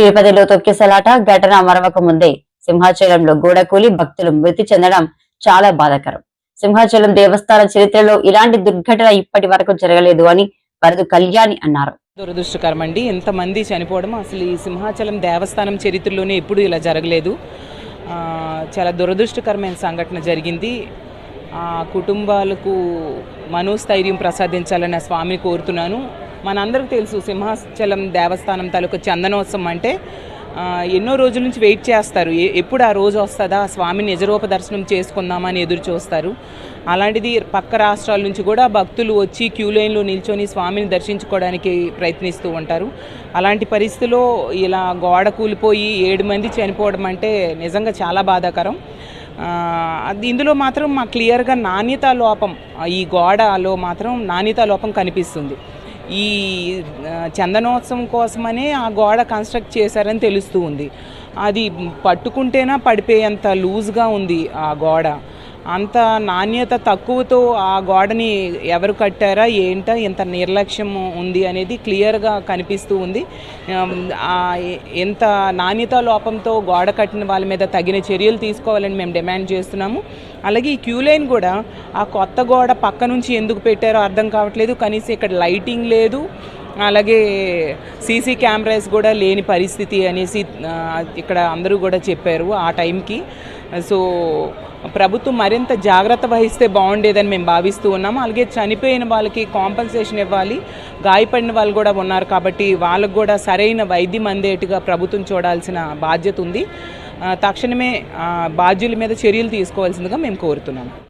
తిరుపతిలో తొక్కిసలాట ఘటన మరవక ముందే సింహాచలంలో గోడకూలి భక్తులు మృతి చెందడం చాలా బాధాకరం. సింహాచలం దేవస్థాన చరిత్రలో ఇలాంటి దుర్ఘటన ఇప్పటి వరకు జరగలేదు అని వరదు కళ్యాణి అన్నారు. దురదృష్టకరం అండి ఎంతమంది చనిపోవడం అసలు ఈ సింహాచలం దేవస్థానం చరిత్రలోనే ఎప్పుడూ ఇలా జరగలేదు. చాలా దురదృష్టకరమైన సంఘటన జరిగింది. ఆ కుటుంబాలకు మనోస్థైర్యం ప్రసాదించాలని స్వామి స్వామిని కోరుతున్నాను. మనందరికీ తెలుసు సింహాచలం దేవస్థానం తాలూకు చందనోత్సవం అంటే ఎన్నో రోజుల నుంచి వెయిట్ చేస్తారు. ఎప్పుడు ఆ రోజు వస్తుందా? స్వామి స్వామిని నిజరూప దర్శనం చేసుకుందామని ఎదురు చూస్తారు. అలాంటిది పక్క రాష్ట్రాల నుంచి కూడా భక్తులు వచ్చి క్యూ లైన్లో నిల్చొని స్వామిని దర్శించుకోవడానికి ప్రయత్నిస్తూ ఉంటారు. అలాంటి పరిస్థితిలో ఇలా గోడ కూలిపోయి ఏడు మంది చనిపోవడం అంటే నిజంగా చాలా బాధాకరం. అది ఇందులో మాత్రం మా క్లియర్గా నాణ్యత లోపం ఈ గోడలో మాత్రం నాణ్యత లోపం కనిపిస్తుంది. ఈ చందనోత్సవం కోసమనే ఆ గోడ కన్స్ట్రక్ట్ చేశారని తెలుస్తూ ఉంది. అది పట్టుకుంటేనా పడిపోయేంత లూజ్గా ఉంది ఆ గోడ. అంత నాణ్యత తక్కువతో ఆ గోడని ఎవరు కట్టారా? ఏంటా? ఇంత నిర్లక్ష్యం ఉంది అనేది క్లియర్గా కనిపిస్తూ ఉంది. ఎంత నాణ్యత లోపంతో గోడ కట్టిన వాళ్ళ మీద తగిన చర్యలు తీసుకోవాలని మేము డిమాండ్ చేస్తున్నాము. అలాగే ఈ క్యూ లైన్ కూడా ఆ కొత్త గోడ పక్క నుంచి ఎందుకు పెట్టారో అర్థం కావట్లేదు. కనీసం ఇక్కడ లైటింగ్ లేదు. అలాగే సీసీ కెమెరాస్ కూడా లేని పరిస్థితి అనేసి ఇక్కడ అందరూ కూడా చెప్పారు ఆ టైంకి. సో ప్రభుత్వం మరింత జాగ్రత్త వహిస్తే బాగుండేదని మేము భావిస్తూ ఉన్నాము. అలాగే చనిపోయిన వాళ్ళకి కాంపన్సేషన్ ఇవ్వాలి. గాయపడిన వాళ్ళు కూడా ఉన్నారు కాబట్టి వాళ్ళకు కూడా సరైన వైద్యం అందేట్టుగా ప్రభుత్వం చూడాల్సిన బాధ్యత ఉంది. తక్షణమే బాధ్యుల మీద చర్యలు తీసుకోవాల్సిందిగా మేము కోరుతున్నాము.